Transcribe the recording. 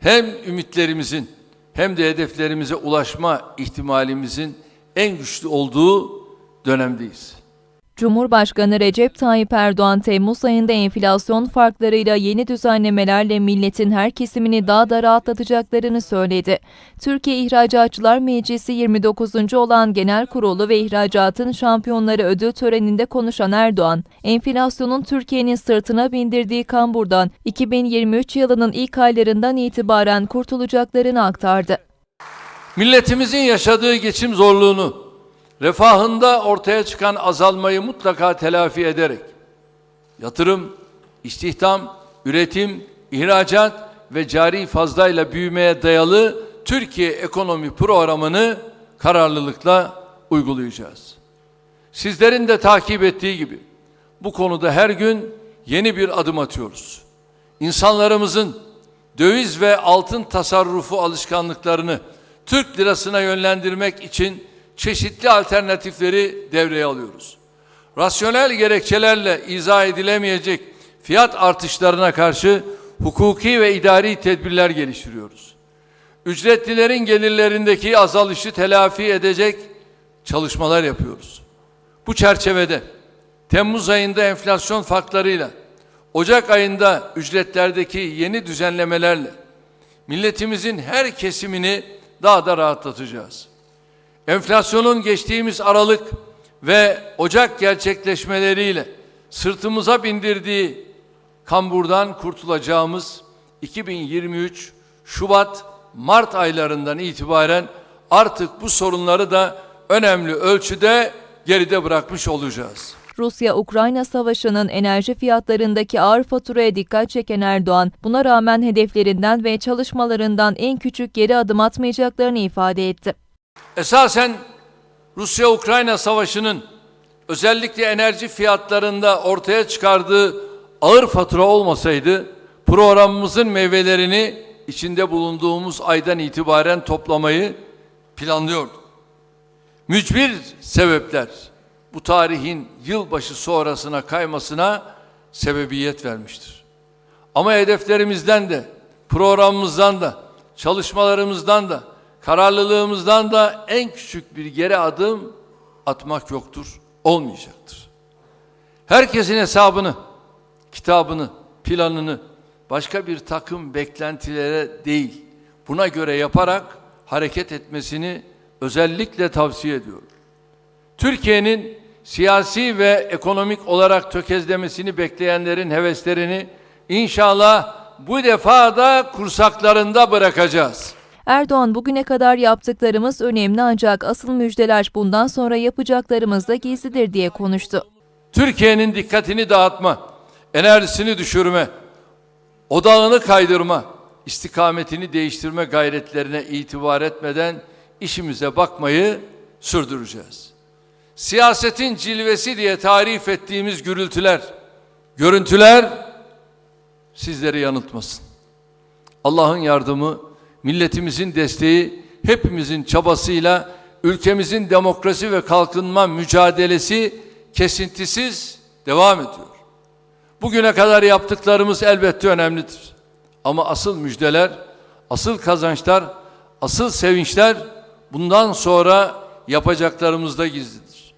hem ümitlerimizin hem de hedeflerimize ulaşma ihtimalimizin en güçlü olduğu dönemdeyiz. Cumhurbaşkanı Recep Tayyip Erdoğan Temmuz ayında enflasyon farklarıyla yeni düzenlemelerle milletin her kesimini daha da rahatlatacaklarını söyledi. Türkiye İhracatçılar Meclisi 29. olan Genel Kurulu ve İhracatın Şampiyonları ödül töreninde konuşan Erdoğan, enflasyonun Türkiye'nin sırtına bindirdiği kamburdan 2023 yılının ilk aylarından itibaren kurtulacaklarını aktardı. Milletimizin yaşadığı geçim zorluğunu, refahında ortaya çıkan azalmayı mutlaka telafi ederek yatırım, istihdam, üretim, ihracat ve cari fazlayla büyümeye dayalı Türkiye ekonomi programını kararlılıkla uygulayacağız. Sizlerin de takip ettiği gibi bu konuda her gün yeni bir adım atıyoruz. İnsanlarımızın döviz ve altın tasarrufu alışkanlıklarını Türk lirasına yönlendirmek için çeşitli alternatifleri devreye alıyoruz. Rasyonel gerekçelerle izah edilemeyecek fiyat artışlarına karşı hukuki ve idari tedbirler geliştiriyoruz. Ücretlilerin gelirlerindeki azalışı telafi edecek çalışmalar yapıyoruz. Bu çerçevede Temmuz ayında enflasyon farklarıyla, Ocak ayında ücretlerdeki yeni düzenlemelerle milletimizin her kesimini daha da rahatlatacağız. Enflasyonun geçtiğimiz Aralık ve Ocak gerçekleşmeleriyle sırtımıza bindirdiği kamburdan kurtulacağımız 2023 Şubat Mart aylarından itibaren artık bu sorunları da önemli ölçüde geride bırakmış olacağız. Rusya-Ukrayna savaşının enerji fiyatlarındaki ağır faturaya dikkat çeken Erdoğan, buna rağmen hedeflerinden ve çalışmalarından en küçük geri adım atmayacaklarını ifade etti. Esasen Rusya-Ukrayna savaşının özellikle enerji fiyatlarında ortaya çıkardığı ağır fatura olmasaydı programımızın meyvelerini içinde bulunduğumuz aydan itibaren toplamayı planlıyorduk. Mücbir sebepler bu tarihin yılbaşı sonrasına kaymasına sebebiyet vermiştir. Ama hedeflerimizden de, programımızdan da, çalışmalarımızdan da, kararlılığımızdan da en küçük bir geri adım atmak yoktur, olmayacaktır. Herkesin hesabını, kitabını, planını başka bir takım beklentilere değil, buna göre yaparak hareket etmesini özellikle tavsiye ediyorum. Türkiye'nin siyasi ve ekonomik olarak tökezlemesini bekleyenlerin heveslerini inşallah bu defa da kursaklarında bırakacağız. Erdoğan bugüne kadar yaptıklarımız önemli ancak asıl müjdeler bundan sonra yapacaklarımız da gizlidir diye konuştu. Türkiye'nin dikkatini dağıtma, enerjisini düşürme, odağını kaydırma, istikametini değiştirme gayretlerine itibar etmeden işimize bakmayı sürdüreceğiz. Siyasetin cilvesi diye tarif ettiğimiz gürültüler, görüntüler sizleri yanıltmasın. Allah'ın yardımı, milletimizin desteği, hepimizin çabasıyla ülkemizin demokrasi ve kalkınma mücadelesi kesintisiz devam ediyor. Bugüne kadar yaptıklarımız elbette önemlidir. Ama asıl müjdeler, asıl kazançlar, asıl sevinçler bundan sonra yapacaklarımızda gizlidir.